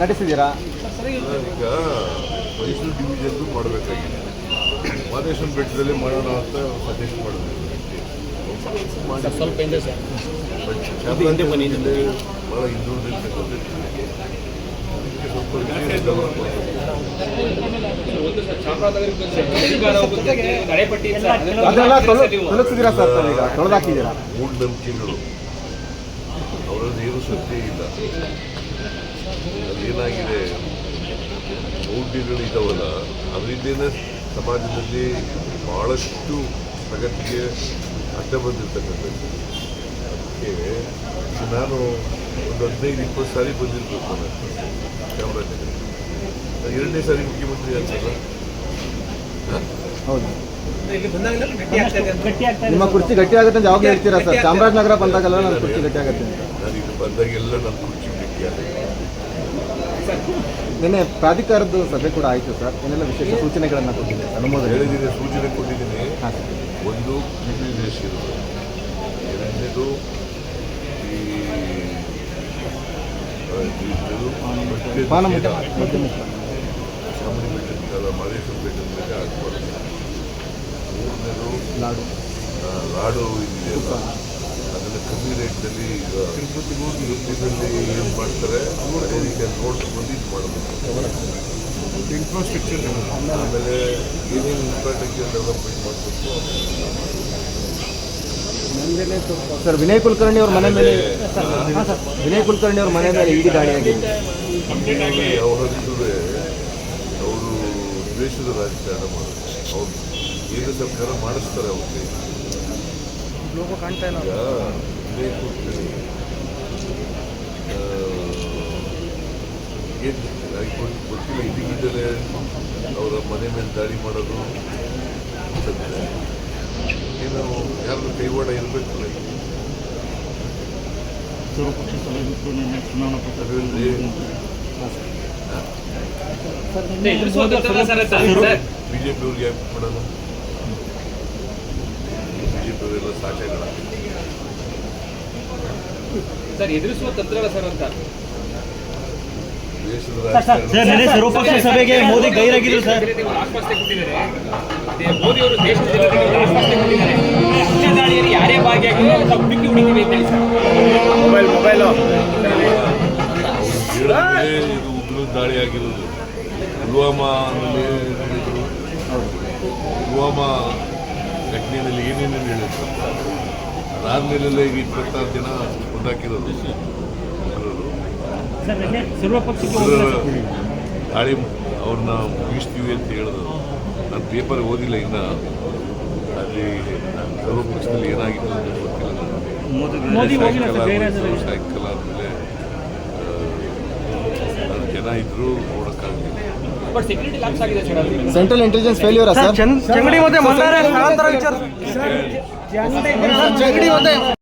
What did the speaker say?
ನಡೆಸಿದ್ದೀರಾ ಈಗ ಮೈಸೂರು ಮಾಡಬೇಕಾಗಿದೆ. ಮಾದೇಶ್ವರ ಬೆಟ್ಟದಲ್ಲಿ ಮಾಡೋಣ ಅಂತ ಸಜೆಸ್ಟ್ ಸ್ವಲ್ಪ ಹಿಂದೆ ಸರ್. ಭಾಳ ಹಿಂದುಳಿದಿರ್ತಕ್ಕಂಥ ಸ್ವಲ್ಪ ತೊಲಗಿಸಿದ್ದೀರಾ ಸರ್ ಈಗ ತೊಳೆದಾಕಿದ್ದೀರಾ? ಮೂಢನಂಬಿಕೆಗಳು. ಅವರಲ್ಲಿ ಏನು ಶಕ್ತಿ ಇಲ್ಲ. ಅದೇನಾಗಿದೆ ಮೌಢ್ಯಗಳು ಇದ್ದಾವಲ್ಲ ಅದರಿಂದ ಸಮಾಜದಲ್ಲಿ ಭಾಳಷ್ಟು ಪ್ರಗತಿಗೆ ಅಡ್ಡ ಬಂದಿರ್ತಕ್ಕಂಥದ್ದು. ಅದಕ್ಕೆ ನಾನು ಒಂದು ಹದಿನೈದು, ಇಪ್ಪತ್ತು ಸಾರಿ ಬಂದಿರಬೇಕು ಚಾಮರಾಜನಗರ ಎರಡನೇ ಸಾರಿ ಮುಖ್ಯಮಂತ್ರಿ ಆಗ್ತಲ್ಲ ಹೌದು. ನಿಮ್ಮ ಕುರ್ಚಿ ಗಟ್ಟಿ ಆಗುತ್ತೆ ಅಂತ ಯಾವಾಗ ಹೇಳ್ತೀರಾ ಸರ್? ಚಾಮರಾಜನಗರ ಬಂದಾಗಲ್ಲ ನನ್ನ ಕುರ್ಚಿ ಗಟ್ಟಿ ಆಗುತ್ತೆ ಅಂತ. ನಾನು ಇದು ಬಂದಾಗೆಲ್ಲ ನನ್ನ ಕುರ್ಚಿ ಗಟ್ಟಿಯಾದೆ ನಿನ್ನೆ ಪ್ರಾಧಿಕಾರದ ಸಭೆ ಕೂಡ ಆಯಿತು ಸರ್. ಏನೆಲ್ಲ ವಿಶೇಷ ಸೂಚನೆಗಳನ್ನು ಕೊಟ್ಟಿದ್ದೆ ಅನುಮೋದನೆ? ಹೇಳಿದ್ದೀನಿ ಸೂಚನೆ ಕೊಟ್ಟಿದ್ದೀನಿ. ಒಂದು ಕಿಡ್ನಿ ರೇಸ್ ಇರೋದು. ಎರಡನೇದು ಮಾದೇಶ್ವರ ಬೆಟ್ಟದ ಮೇಲೆ ಆಗ್ಬಾರ್ದು ಮೂರನೇದು ಲಾಡು ಲಾಡು ಇದೆಯಲ್ಲ ಅದನ್ನು ಕಮ್ಮಿ ರೇಟ್ನಲ್ಲಿ ಈಗ ತಿರುಪತಿನಲ್ಲಿ ಏನು ಮಾಡ್ತಾರೆ ಅದೇ ನೋಡ್ಕೊಂಡು ಬಂದು ಇದು ಮಾಡಬೇಕು. ಇನ್ಫ್ರಾಸ್ಟ್ರಕ್ಚರ್ ಆಮೇಲೆ ಏನೇನು ಇನ್ಫ್ರಾಸ್ಟ್ರಕ್ಚರ್ ಡೆವಲಪ್ಮೆಂಟ್ ಮಾಡಬೇಕು. ಸರ್ ವಿನಯ್ ಕುಲಕರ್ಣಿ ಅವ್ರ ಮನೆ ಮೇಲೆ ವಿನಯ್ ಕುಲಕರ್ಣಿ ಅವ್ರ ಮನೆ ಮೇಲೆ ಇಡೀ ದಾಳಿ ಆಗಿದೆ. ಅವರು ದ್ವೇಷದ ರಾಜಕಾರಣ ಮಾಡೋದು ಅವ್ರು ಕೇಂದ್ರ ಸರ್ಕಾರ ಮಾಡಿಸ್ತಾರೆ ಅವ್ರಿಗೆ. ಈಗ ವಿನಯ್ ಕುಲಕರ್ಣಿ ಏನು ಗೊತ್ತಿಲ್ಲ ಇದ್ದಕ್ಕಿದ್ದರೆ ಅವರ ಮನೆ ಮೇಲೆ ದಾಳಿ ಮಾಡೋದು. ಏನೋ ಯಾರು ಕೈವಾಡ ಇರಬೇಕಲ್ಲ ಸರ್ವಪಕ್ಷ ಸಭೆ ಬಿಟ್ಟು ನಿನ್ನೆ ಚುನಾವಣಾ ಪತ್ರ ಬಿಜೆಪಿಯವ್ರಿಗೆ ಬಿಜೆಪಿ ಅವ್ರಿಗೆ ಯಾಕೆ ಮಾಡೋದು? ಅವರೆಲ್ಲ ಸರ್ ಎದುರಿಸುವ ತಂತ್ರಗಳ ಸರ್ ಅಂತ. ದೇಶದ ಸರ್ ನಿನ್ನೆ ಸರ್ವಪಕ್ಷ ಸಭೆಗೆ ಮೋದಿ ಗೈರಾಗಿದ್ರು ಸರ್. ಆಶ್ವಾಸನೆ ಕೊಟ್ಟಿದ್ದಾರೆ. ದೇ- ಮೋದಿ ಅವರು ದೇಶದ ಜನತೆಗೆ ಒಂದು ಆಶ್ವಾಸನೆ ಕೊಟ್ಟಿದ್ದಾರೆ. ಹತ್ಯೆ ದಾಳಿಯಲ್ಲಿ ಯಾರೇ ಭಾಗಿಯಾಗಿರೋ ನಾವು ಹುಡುಕಿ ಹುಡುಕಿವಿ ಅಂತ ಹೇಳಿ ಸರ್. ಮೊಬೈಲ್ ಇದು ಉಗ್ರ ದಾಳಿ ಆಗಿರೋದು ಪುಲ್ವಾಮಾನಲ್ಲಿ ನಡೆದಿದ್ದು. ಪುಲ್ವಾಮಾ ಘಟನೆಯಲ್ಲಿ ಏನೇನೇನು ಹೇಳಿದ್ರು? ಅದಾದ್ಮೇಲೆಲ್ಲ ಈಗ ಇಪ್ಪತ್ತಾರು ಜನ ಉಗ್ರರ ದಾಳಿ ಅವ್ರನ್ನ ಮುಗಿಸ್ತೀವಿ ಅಂತ ಹೇಳಿದ್ರು. ನಾನು ಪೇಪರ್ ಓದಿಲ್ಲ ಇನ್ನು. ಅಲ್ಲಿ ಸರ್ವಪಕ್ಷದಲ್ಲಿ ಏನಾಗಿತ್ತು ಅಂತ ಗೊತ್ತಿಲ್ಲ. ಸಾಯಂಕಾಲ ಸಾಯಂಕಾಲ ಜನ ಇದ್ರು ನೋಡೋಕ್ಕಾಗಲಿಲ್ಲ. ಬಟ್ ಸೆಕ್ಯೂರಿಟಿ ಲ್ಯಾಪ್ಸ್ ಆಗಿದೆ sir central intelligence failure sir Changadi ಮತ್ತೆ ಮಲ್ಲಾರ ಸ್ಥಳಾಂತರ ವಿಚಾರ ಚಂಗಡಿ ಮತ್ತೆ